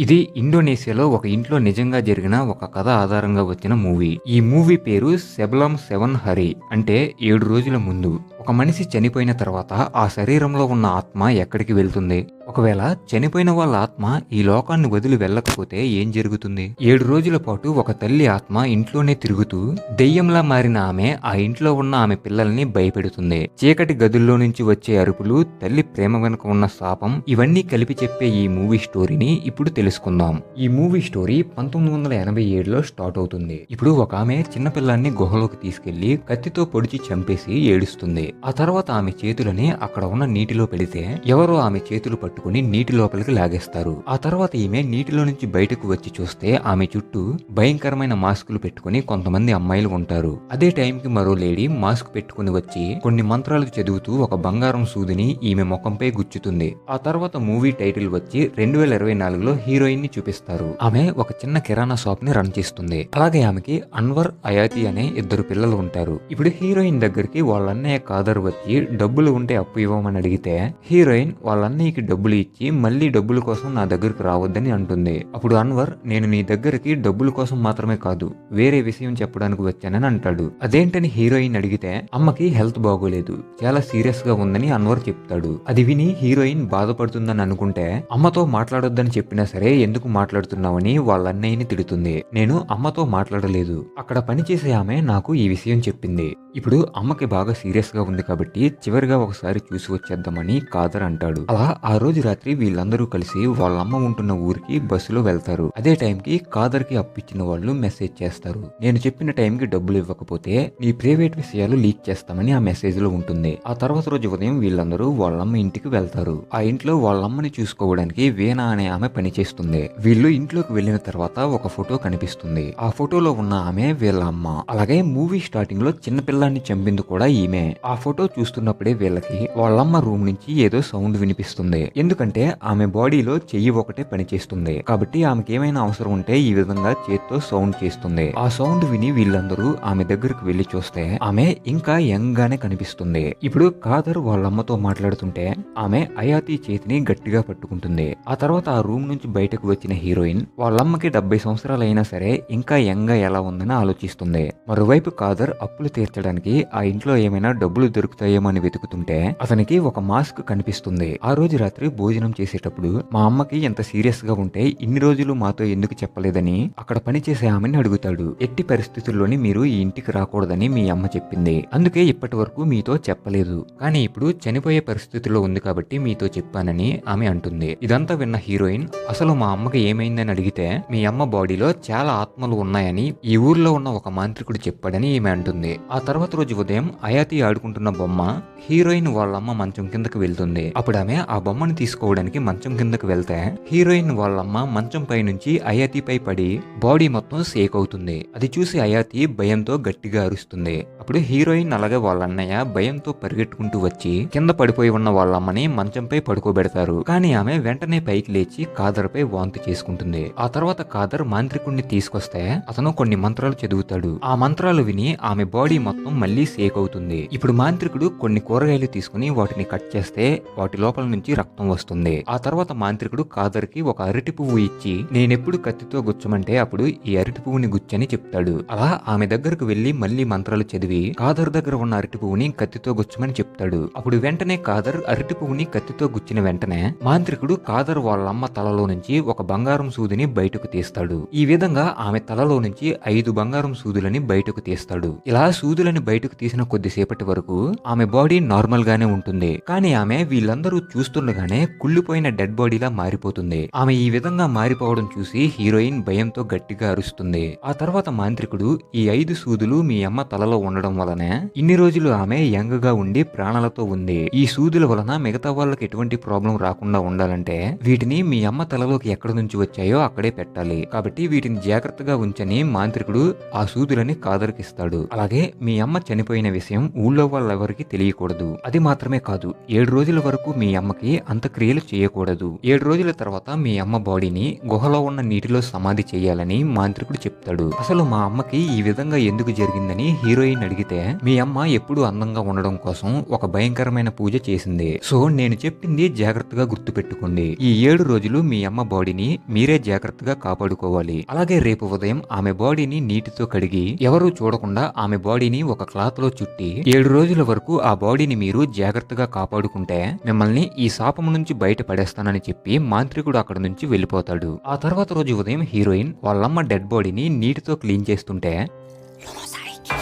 ఇది ఇండోనేషియాలో ఒక ఇంట్లో నిజంగా జరిగిన ఒక కథ ఆధారంగా వచ్చిన మూవీ. ఈ మూవీ పేరు సెబలం సెవెన్ హరి. అంటే ఏడు రోజుల ముందు. ఒక మనిషి చనిపోయిన తర్వాత ఆ శరీరంలో ఉన్న ఆత్మ ఎక్కడికి వెళ్తుంది? ఒకవేళ చనిపోయిన వాళ్ళ ఆత్మ ఈ లోకాన్ని వదిలి వెళ్ళకపోతే ఏం జరుగుతుంది? ఏడు రోజుల పాటు ఒక తల్లి ఆత్మ ఇంట్లోనే తిరుగుతూ దెయ్యంలా మారిన ఆమె ఆ ఇంట్లో ఉన్న ఆమె పిల్లల్ని భయపెడుతుంది. చీకటి గదుల్లో నుంచి వచ్చే అరుపులు తల్లి ప్రేమ వెనుక ఉన్న శాపం ఇవన్నీ కలిపి చెప్పే ఈ మూవీ స్టోరీని ఇప్పుడు తెలుసుకుందాం. ఈ మూవీ స్టోరీ పంతొమ్మిది వందల ఎనభై ఏడులో స్టార్ట్ అవుతుంది. ఇప్పుడు ఒక ఆమె చిన్నపిల్లాన్ని గుహలోకి తీసుకెళ్ళి కత్తితో పొడిచి చంపేసి ఏడుస్తుంది. ఆ తర్వాత ఆమె చేతులని అక్కడ ఉన్న నీటిలో పెడితే ఎవరో ఆమె చేతులు పట్టు పట్టుకుని నీటి లోపలికి లాగేస్తారు. ఆ తర్వాత ఈమె నీటిలో నుంచి బయటకు వచ్చి చూస్తే ఆమె చుట్టూ భయంకరమైన మాస్కులు పెట్టుకుని కొంతమంది అమ్మాయిలు ఉంటారు. అదే టైంకి మరో లేడీ మాస్క్ పెట్టుకుని వచ్చి కొన్ని మంత్రాలు చదువుతూ ఒక బంగారం సూదిని ఈమె ముఖంపై గుచ్చుతుంది. ఆ తర్వాత మూవీ టైటిల్ వచ్చి రెండు వేల ఇరవై నాలుగులో హీరోయిన్ని చూపిస్తారు. ఆమె ఒక చిన్న కిరాణా షాప్ని రన్ చేస్తుంది. అలాగే ఆమెకి అన్వర్ అయాతి అనే ఇద్దరు పిల్లలు ఉంటారు. ఇప్పుడు హీరోయిన్ దగ్గరికి వాళ్ళ అన్నయ్య కాదర్ వచ్చి డబ్బులు ఉంటే అప్పు ఇవ్వమని అడిగితే హీరోయిన్ వాళ్ళ అన్నయ్యకి డబ్బులు ఇచ్చి మళ్ళీ డబ్బుల కోసం నా దగ్గరికి రావద్దని అంటుంది. అప్పుడు అన్వర్ నేను నీ దగ్గరికి డబ్బుల కోసం మాత్రమే కాదు వేరే విషయం చెప్పడానికి వచ్చానని అంటాడు. అదేంటని హీరోయిన్ అడిగితే అమ్మకి హెల్త్ బాగోలేదు చాలా సీరియస్గా ఉందని అన్వర్ చెప్తాడు. అది విని హీరోయిన్ బాధపడుతుందని అనుకుంటే అమ్మతో మాట్లాడొద్దని చెప్పినా సరే ఎందుకు మాట్లాడుతున్నావని వాళ్ళ అన్నయ్యని తిడుతుంది. నేను అమ్మతో మాట్లాడలేదు అక్కడ పనిచేసే ఆమె నాకు ఈ విషయం చెప్పింది. ఇప్పుడు అమ్మకి బాగా సీరియస్గా ఉంది కాబట్టి చివరిగా ఒకసారి చూసి వచ్చేద్దామని కాదర్ అంటాడు. అలా ఆ రోజు రాత్రి వీళ్ళందరూ కలిసి వాళ్ళ అమ్మ ఉంటున్న ఊరికి బస్సులో వెళ్తారు. అదే టైంకి కాదర్కి అప్పిచ్చిన వాళ్ళు మెసేజ్ చేస్తారు. నేను చెప్పిన టైంకి డబ్బులు ఇవ్వకపోతే నీ ప్రైవేట్ విషయాలు లీక్ చేస్తామని ఆ మెసేజ్లో ఉంటుంది. ఆ తర్వాత రోజు ఉదయం వీళ్ళందరూ వాళ్ళమ్మ ఇంటికి వెళ్తారు. ఆ ఇంట్లో వాళ్ళమ్మని చూసుకోవడానికి వీణ అనే ఆమె పనిచేస్తుంది. వీళ్ళు ఇంట్లోకి వెళ్ళిన తర్వాత ఒక ఫోటో కనిపిస్తుంది. ఆ ఫోటోలో ఉన్న ఆమె వీళ్ళ అమ్మ అలాగే మూవీ స్టార్టింగ్లో చిన్న పిల్లాన్ని చంపింది కూడా ఈమె. ఆ ఫోటో చూస్తున్నప్పుడే వీళ్ళకి వాళ్ళమ్మ రూమ్ నుంచి ఏదో సౌండ్ వినిపిస్తుంది. ఎందుకంటే ఆమె బాడీలో చెయ్యి ఒకటే పనిచేస్తుంది. కాబట్టి ఆమెకి ఏమైనా అవసరం ఉంటే ఈ విధంగా చేత్తో సౌండ్ చేస్తుంది. ఆ సౌండ్ విని వీళ్ళందరూ ఆమె దగ్గరకు వెళ్ళి చూస్తే ఆమె ఇంకా యంగ్ గానే కనిపిస్తుంది. ఇప్పుడు కాదర్ వాళ్ళమ్మతో మాట్లాడుతుంటే ఆమె అయాతి చేతిని గట్టిగా పట్టుకుంటుంది. ఆ తర్వాత ఆ రూమ్ నుంచి బయటకు వచ్చిన హీరోయిన్ వాళ్ళమ్మకి డెబ్బై సంవత్సరాలు అయినా సరే ఇంకా యంగ్గా ఎలా ఉందని ఆలోచిస్తుంది. మరోవైపు కాదర్ అప్పులు తీర్చడానికి ఆ ఇంట్లో ఏమైనా డబ్బులు దొరుకుతాయేమో అని వెతుకుతుంటే అతనికి ఒక మాస్క్ కనిపిస్తుంది. ఆ రోజు రాత్రి భోజనం చేసేటప్పుడు మా అమ్మకి ఎంత సీరియస్గా ఉంటే ఇన్ని రోజులు మాతో ఎందుకు చెప్పలేదని అక్కడ పనిచేసే ఆమెని అడుగుతాడు. ఎట్టి పరిస్థితుల్లోని మీరు ఈ ఇంటికి రాకూడదని మీ అమ్మ చెప్పింది. అందుకే ఇప్పటి వరకు మీతో చెప్పలేదు. కానీ ఇప్పుడు చనిపోయే పరిస్థితిలో ఉంది కాబట్టి మీతో చెప్పానని ఆమె అంటుంది. ఇదంతా విన్న హీరోయిన్ అసలు మా అమ్మకి ఏమైందని అడిగితే మీ అమ్మ బాడీలో చాలా ఆత్మలు ఉన్నాయని ఈ ఊర్లో ఉన్న ఒక మాంత్రికుడు చెప్పాడని ఈమె అంటుంది. ఆ తర్వాత రోజు ఉదయం అయాతి ఆడుకుంటున్న బొమ్మ హీరోయిన్ వాళ్ళమ్మ మంచం కిందకి వెళ్తుంది. అప్పుడు ఆమె ఆ బొమ్మను తీసుకోవడానికి మంచం కిందకి వెళ్తే హీరోయిన్ వాళ్ళమ్మ మంచం పై నుంచి అయాతిపై పడి బాడీ మొత్తం సేక్ అవుతుంది. అది చూసి అయాతి భయంతో గట్టిగా అరుస్తుంది. అప్పుడు హీరోయిన్ అలాగే వాళ్ళ అన్నయ్య భయంతో పరిగెట్టుకుంటూ వచ్చి కింద పడిపోయి ఉన్న వాళ్ళమ్మని మంచంపై పడుకోబెడతారు. కానీ ఆమె వెంటనే పైకి లేచి కాదర్పై వాంతి చేసుకుంటుంది. ఆ తర్వాత కాదర్ మాంత్రికుణ్ణి తీసుకొస్తే అతను కొన్ని మంత్రాలు చదువుతాడు. ఆ మంత్రాలు విని ఆమె బాడీ మొత్తం మళ్ళీ సేక్ అవుతుంది. ఇప్పుడు మాంత్రికుడు కొన్ని కూరగాయలు తీసుకుని వాటిని కట్ చేస్తే వాటి లోపల నుంచి రక్తం వస్తుంది. ఆ తర్వాత మాంత్రికుడు కాదర్కి ఒక అరటి పువ్వు ఇచ్చి నేనెప్పుడు కత్తితో గుచ్చమంటే అప్పుడు ఈ అరటి పువ్వుని గుచ్చని చెప్తాడు. అలా ఆమె దగ్గరకు వెళ్ళి మళ్ళీ మంత్రాలు చదివి కాదర్ దగ్గర ఉన్న అరటి పువ్వుని కత్తితో గుచ్చమని చెప్తాడు. అప్పుడు వెంటనే కాదర్ అరటి పువ్వుని కత్తితో గుచ్చిన వెంటనే మాంత్రికుడు కాదర్ వాళ్ళమ్మ తలలో నుంచి ఒక బంగారం సూదిని బయటకు తీస్తాడు. ఈ విధంగా ఆమె తలలో నుంచి ఐదు బంగారం సూదులని బయటకు తీస్తాడు. ఇలా సూదులని బయటకు తీసిన కొద్దిసేపటి వరకు ఆమె బాడీ నార్మల్ గానే ఉంటుంది. కానీ ఆమె వీళ్ళందరూ చూస్తుండగానే కుళ్ళిపోయిన డెడ్ బాడీలా మారిపోతుంది. ఆమె ఈ విధంగా మారిపోవడం చూసి హీరోయిన్ భయంతో గట్టిగా అరుస్తుంది. ఆ తర్వాత మాంత్రికుడు ఈ ఐదు సూదులు మీ అమ్మ తలలో ఉండడం వలనే ఇన్ని రోజులు ఆమె యంగ్గా ఉండి ప్రాణాలతో ఉంది. ఈ సూదుల వలన మిగతా వాళ్ళకి ఎటువంటి ప్రాబ్లం రాకుండా ఉండాలంటే వీటిని మీ అమ్మ తలలోకి ఎక్కడ నుంచి వచ్చాయో అక్కడే పెట్టాలి. కాబట్టి వీటిని జాగ్రత్తగా ఉంచని మాంత్రికుడు ఆ సూదులని కాదరికిస్తాడు. అలాగే మీ అమ్మ చనిపోయిన విషయం ఊళ్ళో వాళ్ళెవరికి తెలియకూడదు. అది మాత్రమే కాదు ఏడు రోజుల వరకు మీ అమ్మకి అంత అంత్యక్రియలు చేయకూడదు. ఏడు రోజుల తర్వాత మీ అమ్మ బాడీని గుహలో ఉన్న నీటిలో సమాధి చేయాలని మాంత్రికుడు చెప్తాడు. అసలు మా అమ్మకి ఈ విధంగా ఎందుకు జరిగిందని హీరోయిన్ అడిగితే మీ అమ్మ ఎప్పుడూ అందంగా ఉండడం కోసం ఒక భయంకరమైన పూజ చేసింది. సో నేను చెప్పింది జాగ్రత్తగా గుర్తుపెట్టుకోండి. ఈ ఏడు రోజులు మీ అమ్మ బాడీని మీరే జాగ్రత్తగా కాపాడుకోవాలి. అలాగే రేపు ఉదయం ఆమె బాడీని నీటితో కడిగి ఎవరూ చూడకుండా ఆమె బాడీని ఒక క్లాత్లో చుట్టి ఏడు రోజుల వరకు ఆ బాడీని మీరు జాగ్రత్తగా కాపాడుకుంటే మిమ్మల్ని ఈ శాపం నుంచి బయటపడేస్తానని చెప్పి మాంత్రికుడు అక్కడ నుంచి వెళ్ళిపోతాడు. ఆ తర్వాత రోజు ఉదయం హీరోయిన్ వాళ్ళమ్మ డెడ్ బాడీని నీటితో క్లీన్ చేస్తుంటే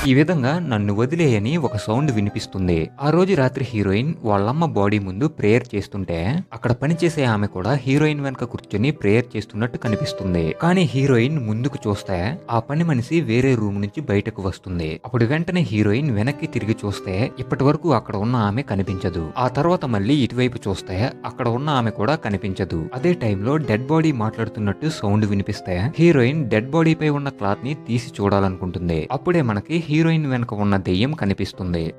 ఈ విధంగా నన్ను వదిలేయని ఒక సౌండ్ వినిపిస్తుంది. ఆ రోజు రాత్రి హీరోయిన్ వాళ్ళమ్మ బాడీ ముందు ప్రేయర్ చేస్తుంటే అక్కడ పనిచేసే ఆమె కూడా హీరోయిన్ వెనక కూర్చొని ప్రేయర్ చేస్తున్నట్టు కనిపిస్తుంది. కానీ హీరోయిన్ ముందుకు చూస్తే ఆ పని మనిషి వేరే రూమ్ నుంచి బయటకు వస్తుంది. అప్పుడు వెంటనే హీరోయిన్ వెనక్కి తిరిగి చూస్తే ఇప్పటి వరకు అక్కడ ఉన్న ఆమె కనిపించదు. ఆ తర్వాత మళ్ళీ ఇటువైపు చూస్తే అక్కడ ఉన్న ఆమె కూడా కనిపించదు. అదే టైంలో డెడ్ బాడీ మాట్లాడుతున్నట్టు సౌండ్ వినిపిస్తే హీరోయిన్ డెడ్ బాడీపై ఉన్న క్లాత్ని తీసి చూడాలనుకుంటుంది. అప్పుడే మనకి హీరోయిన్ వెనుక ఉన్న దెయ్యం కనిపిస్తుంది.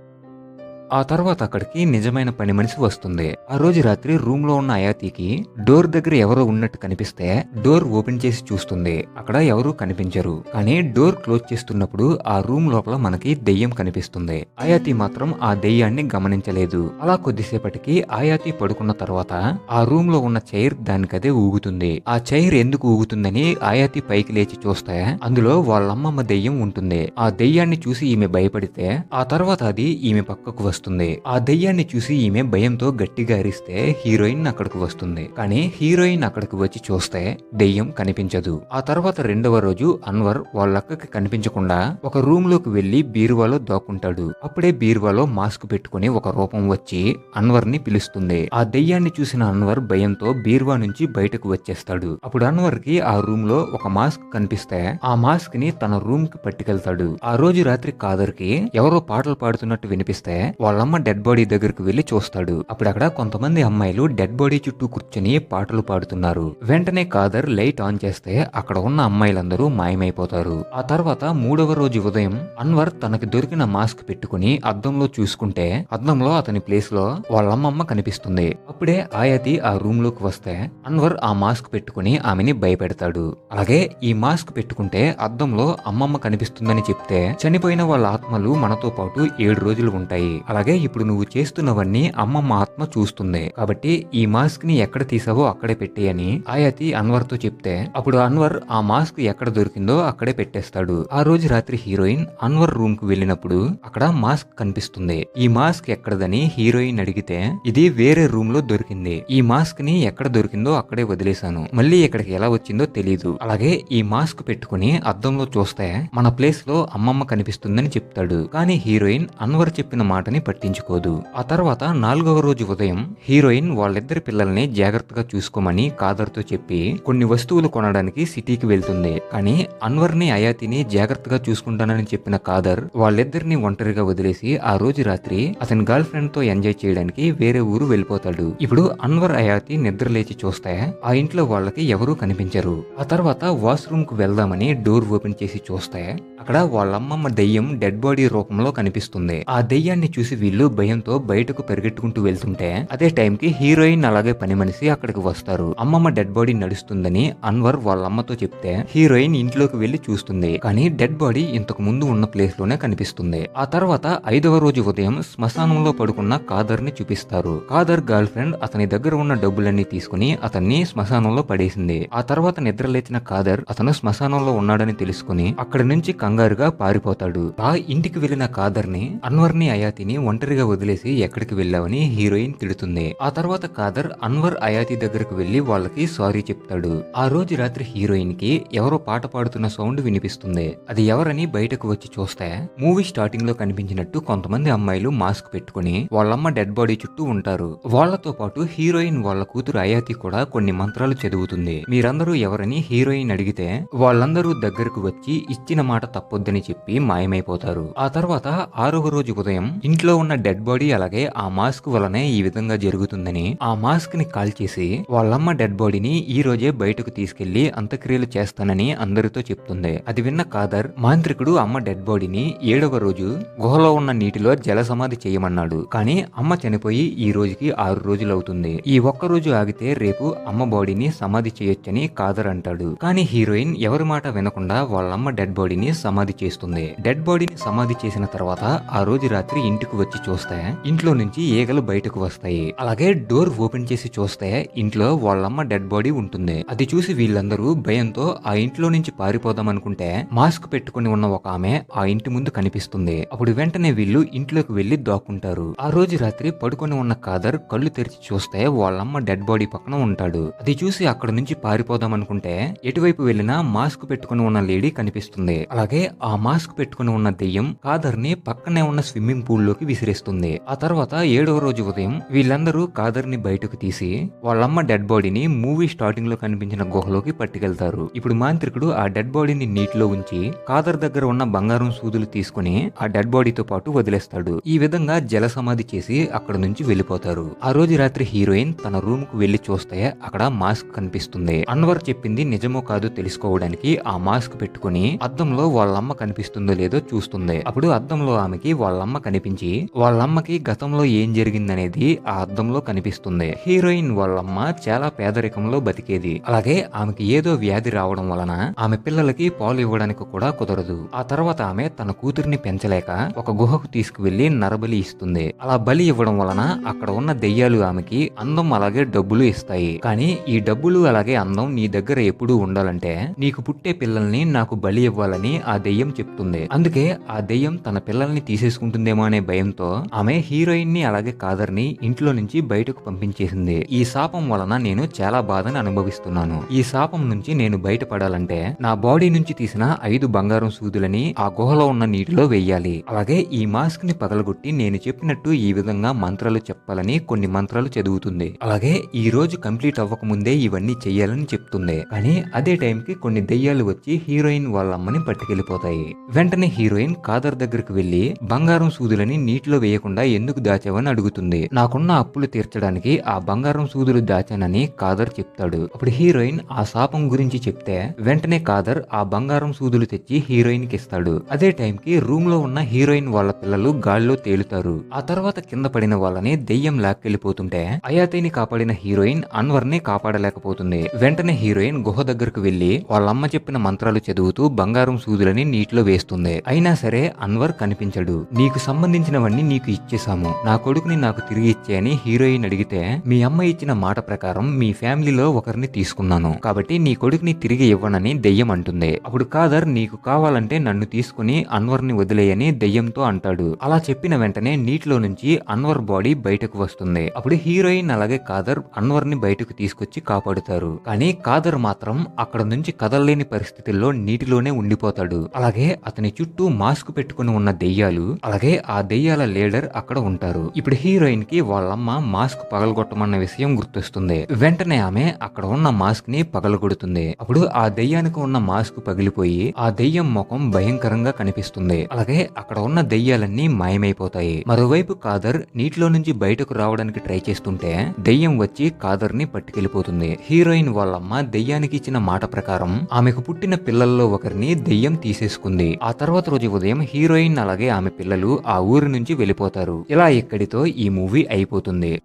ఆ తర్వాత అక్కడికి నిజమైన పని మనిషి వస్తుంది. ఆ రోజు రాత్రి రూమ్లో ఉన్న అయాతీకి డోర్ దగ్గర ఎవరో ఉన్నట్టు కనిపిస్తే డోర్ ఓపెన్ చేసి చూస్తుంది. అక్కడ ఎవరూ కనిపించరు. కానీ డోర్ క్లోజ్ చేస్తున్నప్పుడు ఆ రూమ్ లోపల మనకి దెయ్యం కనిపిస్తుంది. ఆయాతి మాత్రం ఆ దెయ్యాన్ని గమనించలేదు. అలా కొద్దిసేపటికి ఆయాతి పడుకున్న తర్వాత ఆ రూమ్లో ఉన్న చైర్ దానికదే ఊగుతుంది. ఆ చైర్ ఎందుకు ఊగుతుందని ఆయాతి పైకి లేచి చూస్తే అందులో వాళ్ళమ్మమ్మ దెయ్యం ఉంటుంది. ఆ దెయ్యాన్ని చూసి ఈమె భయపడితే ఆ తర్వాత అది ఈమె పక్కకు వస్తుంది. ఆ దెయ్యాన్ని చూసి ఈమె భయంతో గట్టిగా అరిస్తే హీరోయిన్ అక్కడికి వస్తుంది. కానీ హీరోయిన్ అక్కడికి వచ్చి చూస్తే దెయ్యం కనిపించదు. ఆ తర్వాత రెండవ రోజు అన్వర్ వాళ్ళక్కకి కనిపించకుండా ఒక రూమ్లోకి వెళ్ళి బీరువాలో దాక్కుంటాడు. అప్పుడే బీరువాలో మాస్క్ పెట్టుకుని ఒక రూపం వచ్చి అన్వర్ని పిలుస్తుంది. ఆ దెయ్యాన్ని చూసిన అన్వర్ భయంతో బీరువా నుంచి బయటకు వచ్చేస్తాడు. అప్పుడు అన్వర్కి ఆ రూమ్లో ఒక మాస్క్ కనిపిస్తే ఆ మాస్క్ని తన రూమ్కి పట్టుకెళ్తాడు. ఆ రోజు రాత్రి కాదర్కి ఎవరో పాటలు పాడుతున్నట్టు వినిపిస్తే వాళ్ళమ్మ డెడ్ బాడీ దగ్గరకు వెళ్ళి చూస్తాడు. అప్పుడు అక్కడ కొంతమంది అమ్మాయిలు డెడ్ బాడీ చుట్టూ కూర్చొని పాటలు పాడుతున్నారు. వెంటనే కాదర్ లైట్ ఆన్ చేస్తే అక్కడ ఉన్న అమ్మాయిలందరూ మాయమైపోతారు. ఆ తర్వాత మూడవ రోజు ఉదయం అన్వర్ తనకి దొరికిన మాస్క్ పెట్టుకుని అద్దంలో చూసుకుంటే అద్దంలో అతని ప్లేస్లో వాళ్ళమ్మమ్మ కనిపిస్తుంది. అప్పుడే ఆయతి ఆ రూమ్లోకి వస్తే అన్వర్ ఆ మాస్క్ పెట్టుకుని ఆమెని భయపెడతాడు. అలాగే ఈ మాస్క్ పెట్టుకుంటే అద్దంలో అమ్మమ్మ కనిపిస్తుందని చెప్తే చనిపోయిన వాళ్ళ ఆత్మలు మనతో పాటు ఏడు రోజులు ఉంటాయి. అలాగే ఇప్పుడు నువ్వు చేస్తున్నవన్నీ అమ్మమ్మ ఆత్మ చూస్తుంది. కాబట్టి ఈ మాస్క్ని ఎక్కడ తీసావో అక్కడే పెట్టేయని ఆయతి అన్వర్తో చెప్తే అప్పుడు అన్వర్ ఆ మాస్క్ ఎక్కడ దొరికిందో అక్కడే పెట్టేస్తాడు. ఆ రోజు రాత్రి హీరోయిన్ అన్వర్ రూమ్కు వెళ్ళినప్పుడు అక్కడ మాస్క్ కనిపిస్తుంది. ఈ మాస్క్ ఎక్కడదని హీరోయిన్ అడిగితే ఇది వేరే రూమ్లో దొరికింది. ఈ మాస్క్ని ఎక్కడ దొరికిందో అక్కడే వదిలేశాను. మళ్ళీ ఇక్కడికి ఎలా వచ్చిందో తెలియదు అలాగే ఈ మాస్క్ పెట్టుకుని అద్దంలో చూస్తే మన ప్లేస్లో అమ్మమ్మ కనిపిస్తుందని చెప్తాడు. కానీ హీరోయిన్ అన్వర్ చెప్పిన మాటని పట్టించుకోదు. ఆ తర్వాత నాలుగవ రోజు ఉదయం హీరోయిన్ వాళ్ళిద్దరి పిల్లల్ని జాగ్రత్తగా చూసుకోమని కాదర్తో చెప్పి కొన్ని వస్తువులు కొనడానికి సిటీకి వెళ్తుంది. కానీ అన్వర్ని అయాతిని జాగ్రత్తగా చూసుకుంటానని చెప్పిన కాదర్ వాళ్ళిద్దరిని ఒంటరిగా వదిలేసి ఆ రోజు రాత్రి అతని గర్ల్ ఫ్రెండ్తో ఎంజాయ్ చేయడానికి వేరే ఊరు వెళ్ళిపోతాడు. ఇప్పుడు అన్వర్ అయాతి నిద్ర లేచి చూస్తే ఆ ఇంట్లో వాళ్ళకి ఎవరూ కనిపించరు. ఆ తర్వాత వాష్రూమ్కు వెళ్దామని డోర్ ఓపెన్ చేసి చూస్తే అక్కడ వాళ్ళమ్మమ్మ దెయ్యం డెడ్ బాడీ రూపంలో కనిపిస్తుంది. ఆ దెయ్యాన్ని చూసి వీళ్ళు భయంతో బయటకు పరిగెట్టుకుంటూ వెళ్తుంటే అదే టైంకి హీరోయిన్ అలాగే పని మనిషి అక్కడికి వస్తారు. అమ్మమ్మ డెడ్ బాడీ నడుస్తుందని అన్వర్ వాళ్ళ అమ్మతో చెప్తే హీరోయిన్ ఇంట్లోకి వెళ్ళి చూస్తుంది. కానీ డెడ్ బాడీ ఇంతకు ముందు ఉన్న ప్లేస్లోనే కనిపిస్తుంది. ఆ తర్వాత ఐదవ రోజు ఉదయం శ్మశానంలో పడుకున్న కాదర్ని చూపిస్తారు. కాదర్ గర్ల్ ఫ్రెండ్ అతని దగ్గర ఉన్న డబ్బులన్నీ తీసుకుని అతన్ని శ్మశానంలో పడేసింది. ఆ తర్వాత నిద్రలేచిన కాదర్ అతను శ్మశానంలో ఉన్నాడని తెలుసుకుని అక్కడి నుంచి కంగారుగా పారిపోతాడు. ఆ ఇంటికి వెళ్ళిన కాదర్ని అన్వర్ని అయాతిని ఒంటరిగా వదిలేసి ఎక్కడికి వెళ్ళావని హీరోయిన్ తిడుతుంది. ఆ తర్వాత కాదర్ అన్వర్ అయాతి దగ్గరకు వెళ్ళి వాళ్ళకి సారీ చెప్తాడు. ఆ రోజు రాత్రి హీరోయిన్కి ఎవరో పాట పాడుతున్న సౌండ్ వినిపిస్తుంది. అది ఎవరని బయటకు వచ్చి చూస్తే మూవీ స్టార్టింగ్లో కనిపించినట్టు కొంతమంది అమ్మాయిలు మాస్క్ పెట్టుకుని వాళ్ళమ్మ డెడ్ బాడీ చుట్టూ ఉంటారు. వాళ్ళతో పాటు హీరోయిన్ వాళ్ళ కూతురు అయాతి కూడా కొన్ని మంత్రాలు చదువుతుంది. మీరందరూ ఎవరని హీరోయిన్ అడిగితే వాళ్ళందరూ దగ్గరకు వచ్చి ఇచ్చిన మాట తప్పొద్దని చెప్పి మాయమైపోతారు. ఆ తర్వాత ఆరవ రోజు ఉదయం ఇంట్లో ఉన్న డెడ్ బాడీ అలాగే ఆ మాస్క్ వలనే ఈ విధంగా జరుగుతుందని ఆ మాస్క్ని కాల్చేసి వాళ్ళమ్మ డెడ్ బాడీని ఈ రోజే బయటకు తీసుకెళ్ళి అంత్యక్రియలు చేస్తానని అందరితో చెప్తుంది. అది విన్న కాదర్ మాంత్రికుడు అమ్మ డెడ్ బాడీని ఏడవ రోజు గుహలో ఉన్న నీటిలో జల సమాధి చేయమన్నాడు. కానీ అమ్మ చనిపోయి ఈ రోజుకి ఆరు రోజులు అవుతుంది ఈ ఒక్క రోజు ఆగితే రేపు అమ్మ బాడీని సమాధి చేయొచ్చని కాదర్ అంటాడు. కానీ హీరోయిన్ ఎవరి మాట వినకుండా వాళ్ళమ్మ డెడ్ బాడీని సమాధి చేస్తుంది. డెడ్ బాడీని సమాధి చేసిన తర్వాత ఆ రోజు రాత్రి ఇంటికి వచ్చి చూస్తే ఇంట్లో నుంచి ఈగలు బయటకు వస్తాయి. అలాగే డోర్ ఓపెన్ చేసి చూస్తే ఇంట్లో వాళ్ళమ్మ డెడ్ బాడీ ఉంటుంది. అది చూసి వీళ్ళందరూ భయంతో ఆ ఇంట్లో నుంచి పారిపోదాం అనుకుంటే మాస్క్ పెట్టుకుని ఉన్న ఒక ఆమె ఆ ఇంటి ముందు కనిపిస్తుంది. అప్పుడు వెంటనే వీళ్ళు ఇంట్లోకి వెళ్ళి దాక్కుంటారు. ఆ రోజు రాత్రి పడుకొని ఉన్న కాదర్ కళ్ళు తెరిచి చూస్తే వాళ్ళమ్మ డెడ్ బాడీ పక్కన ఉంటాడు. అది చూసి అక్కడ నుంచి పారిపోదాం అనుకుంటే ఎటువైపు వెళ్ళినా మాస్క్ పెట్టుకుని ఉన్న లేడీ కనిపిస్తుంది. అలాగే ఆ మాస్క్ పెట్టుకుని ఉన్న దెయ్యం కాదర్ని పక్కనే ఉన్న స్విమ్మింగ్ పూల్లోకి విసిరేస్తుంది. ఆ తర్వాత ఏడవ రోజు ఉదయం వీళ్ళందరూ కాదర్ని బయటకు తీసి వాళ్ళమ్మ డెడ్ బాడీని మూవీ స్టార్టింగ్లో కనిపించిన గుహలోకి పట్టుకెళ్తారు. ఇప్పుడు మాంత్రికుడు ఆ డెడ్ బాడీని నీటిలో ఉంచి కాదర్ దగ్గర ఉన్న బంగారం సూదులు తీసుకుని ఆ డెడ్ బాడీతో పాటు వదిలేస్తాడు. ఈ విధంగా జల సమాధి చేసి అక్కడ నుంచి వెళ్ళిపోతారు. ఆ రోజు రాత్రి హీరోయిన్ తన రూమ్కు వెళ్ళి చూస్తే అక్కడ మాస్క్ కనిపిస్తుంది. అన్వర్ చెప్పింది నిజమో కాదో తెలుసుకోవడానికి ఆ మాస్క్ పెట్టుకుని అద్దంలో వాళ్ళమ్మ కనిపిస్తుందో లేదో చూస్తుంది. అప్పుడు అద్దంలో ఆమెకి వాళ్ళమ్మ కనిపించి వాళ్ళమ్మకి గతంలో ఏం జరిగిందనేది ఆ అద్దంలో కనిపిస్తుంది. హీరోయిన్ వాళ్ళమ్మ చాలా పేదరికంలో బతికేది. అలాగే ఆమెకి ఏదో వ్యాధి రావడం వలన ఆమె పిల్లలకి పాలు ఇవ్వడానికి కూడా కుదరదు. ఆ తర్వాత ఆమె తన కూతురిని పెంచలేక ఒక గుహకు తీసుకువెళ్ళి నరబలి ఇస్తుంది. అలా బలి ఇవ్వడం వలన అక్కడ ఉన్న దెయ్యాలు ఆమెకి అందం అలాగే డబ్బులు ఇస్తాయి. కానీ ఈ డబ్బులు అలాగే అందం నీ దగ్గర ఎప్పుడూ ఉండాలంటే నీకు పుట్టే పిల్లల్ని నాకు బలి ఇవ్వాలని ఆ దెయ్యం చెప్తుంది. అందుకే ఆ దెయ్యం తన పిల్లల్ని తీసేసుకుంటుందేమో అనే భయం భయంతో ఆమె హీరోయిన్ని అలాగే కాదర్ని ఇంట్లో నుంచి బయటకు పంపించేసింది. ఈ శాపం వలన నేను చాలా బాధని అనుభవిస్తున్నాను. ఈ శాపం నుంచి నేను బయటపడాలంటే నా బాడీ నుంచి తీసిన ఐదు బంగారం సూదులని ఆ గుహలో ఉన్న నీటిలో వెయ్యాలి అలాగే ఈ మాస్క్ని పగలగొట్టి నేను చెప్పినట్టు ఈ విధంగా మంత్రాలు చెప్పాలని కొన్ని మంత్రాలు చదువుతుంది. అలాగే ఈ రోజు కంప్లీట్ అవ్వక ముందే ఇవన్నీ చెయ్యాలని చెప్తుంది. కానీ అదే టైంకి కొన్ని దెయ్యాలు వచ్చి హీరోయిన్ వాళ్ళమ్మని పట్టుకెళ్ళిపోతాయి వెంటనే హీరోయిన్ కాదర్ దగ్గరకు వెళ్ళి బంగారం సూదులని నీటిలో వేయకుండా ఎందుకు దాచావని అడుగుతుంది. నాకున్న అప్పులు తీర్చడానికి ఆ బంగారం సూదులు దాచానని కాదర్ చెప్తాడు. అప్పుడు హీరోయిన్ ఆ శాపం గురించి చెప్తే వెంటనే కాదర్ ఆ బంగారం సూదులు తెచ్చి హీరోయిన్కి ఇస్తాడు అదే టైం కి రూమ్లో ఉన్న హీరోయిన్ వాళ్ళ పిల్లలు గాల్లో తేలుతారు. ఆ తర్వాత కింద పడిన వాళ్ళని దెయ్యం లాక్కెళ్ళిపోతుంటే అయాతేని కాపాడిన హీరోయిన్ అన్వర్ని కాపాడలేకపోతుంది. వెంటనే హీరోయిన్ గుహ దగ్గరకు వెళ్ళి వాళ్ళమ్మ చెప్పిన మంత్రాలు చదువుతూ బంగారం సూదులని నీటిలో వేస్తుంది. అయినా సరే అన్వర్ కనిపించడు. నీకు సంబంధించిన సంబంధించినవన్నీ నీకు ఇచ్చేసాము నా కొడుకుని నాకు తిరిగి ఇచ్చేయని హీరోయిన్ అడిగితే మీ అమ్మ ఇచ్చిన మాట ప్రకారం మీ ఫ్యామిలీలో ఒకరిని తీసుకున్నాను. కాబట్టి నీ కొడుకుని తిరిగి ఇవ్వనని దెయ్యం అంటుంది. అప్పుడు కాదర్ నీకు కావాలంటే నన్ను తీసుకుని అన్వర్ని వదిలేయని దెయ్యంతో అంటాడు. అలా చెప్పిన వెంటనే నీటిలో నుంచి అన్వర్ బాడీ బయటకు వస్తుంది. అప్పుడు హీరోయిన్ అలాగే కాదర్ అన్వర్ని బయటకు తీసుకొచ్చి కాపాడుతారు. కానీ కాదర్ మాత్రం అక్కడ నుంచి కదలలేని పరిస్థితుల్లో నీటిలోనే ఉండిపోతాడు. అలాగే అతని చుట్టూ మాస్క్ పెట్టుకుని ఉన్న దెయ్యాలు అలాగే ఆ దెయ్యాలు లీడర్ అక్కడ ఉంటారు. ఇప్పుడు హీరోయిన్కి వాళ్ళమ్మ మాస్క్ పగలగొట్టమన్న విషయం గుర్తొస్తుంది. వెంటనే ఆమె అక్కడ ఉన్న మాస్క్ని పగలగొడుతుంది. అప్పుడు ఆ దెయ్యానికి ఉన్న మాస్క్ పగిలిపోయి ఆ దెయ్యం ముఖం భయంకరంగా కనిపిస్తుంది. అలాగే అక్కడ ఉన్న దెయ్యాలన్నీ మాయమైపోతాయి. మరోవైపు కాదర్ నీటిలో నుంచి బయటకు రావడానికి ట్రై చేస్తుంటే దెయ్యం వచ్చి కాదర్ని పట్టుకెళ్ళిపోతుంది హీరోయిన్ వాళ్ళమ్మ దెయ్యానికి ఇచ్చిన మాట ప్రకారం ఆమెకు పుట్టిన పిల్లల్లో ఒకరిని దెయ్యం తీసేసుకుంది. ఆ తర్వాత రోజు ఉదయం హీరోయిన్ అలాగే ఆమె పిల్లలు ఆ ఊరి నుంచి వెళ్ళిపోతారు. ఇలా ఇక్కడితో ఈ మూవీ అయిపోతుంది.